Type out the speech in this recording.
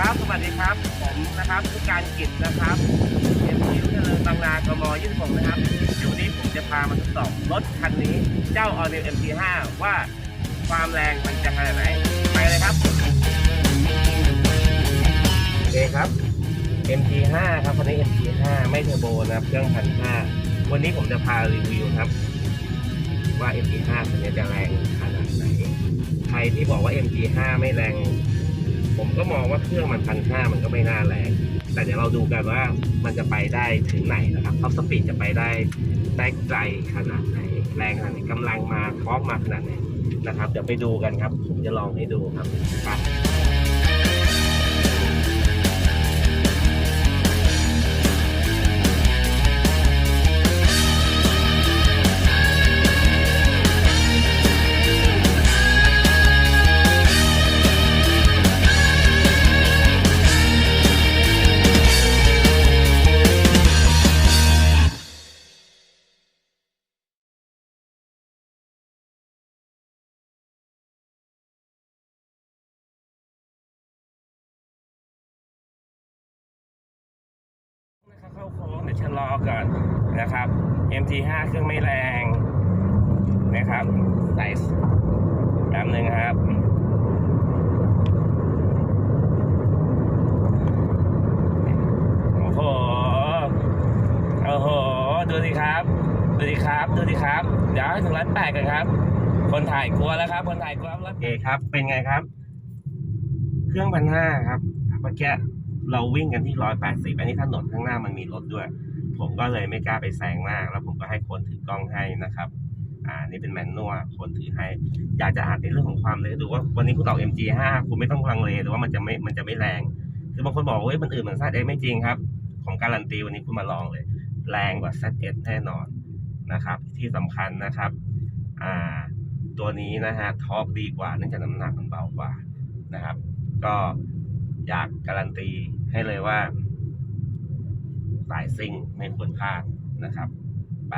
ครับสวัสดีครับ ผมนะครับผู้การกิจนะครับเอ็มพีเจริญบางนากม26นะครับเดี๋ยววันนี้ผมจะพามาทดสอบรถคันนี้เจ้า All New MT5 ว่าความแรงมันจะขนาดไหน ไปเลยครับโอเคครับ MT5 ครับคันนี้ MT5 ไม่เทอร์โบนะครับเครื่องพันห้าวันนี้ผมจะพารีวิวครับ ว่า MT5 คันนี้จะแรงขนาดไหนใครที่บอกว่า MT5 ไม่แรง ผมก็มองว่าเครื่องมันพันห้ามันก็ไม่น่าแรง แต่เดี๋ยวเราดูกันว่ามันจะไปได้ถึงไหนนะครับท็อปสปีดจะไปได้ได้ไกลขนาดไหน แรงขนาดไหนกำลังมาทอร์กมาขนาดไหนนะครับ เดี๋ยวไปดูกันครับ ผมจะลองให้ดูครับไป โค้งเดี๋ยวชะลอก่อนนะครับ MT5 เครื่องไม่แรงนะครับใส่แป๊บหนึ่งครับโอ้โหโอ้โหดูสิครับดูสิครับดูสิครับ เดี๋ยวให้ถึงร้านแปดกันครับ คนถ่ายกลัวแล้วครับ คนถ่ายกลัวแล้วโอครับ เป็นไงครับ เครื่องพันห้าครับเมื่อกี้ เราวิ่งกันที่ร้อยแปดสิบอันนี้ถนนข้างหน้ามันมีรถด้วย ผมก็เลยไม่กล้าไปแซงมาก แล้วผมก็ให้คนถือกล้องให้นะครับ อ่า นี่เป็นแมนนวลคนถือให้ อยากจะอ่านในเรื่องของความเร็วดูว่าวันนี้คุณออก MG5 คุณไม่ต้องลังเลหรือว่ามันจะไม่ มันจะไม่แรง คือบางคนบอกว่าเฮ้ยมันอื่นเหมือน ZS ไม่จริงครับของการันตีวันนี้คุณมาลองเลย แรงกว่า ZS แน่นอนนะครับ ที่สำคัญนะครับ อ่า ตัวนี้นะฮะทอร์กดีกว่าเนื่องจากน้ำหนักมันเบากว่านะครับ ก็ อยากการันตีให้เลยว่า สายซิ่งไม่ควรพลาดนะครับ ไป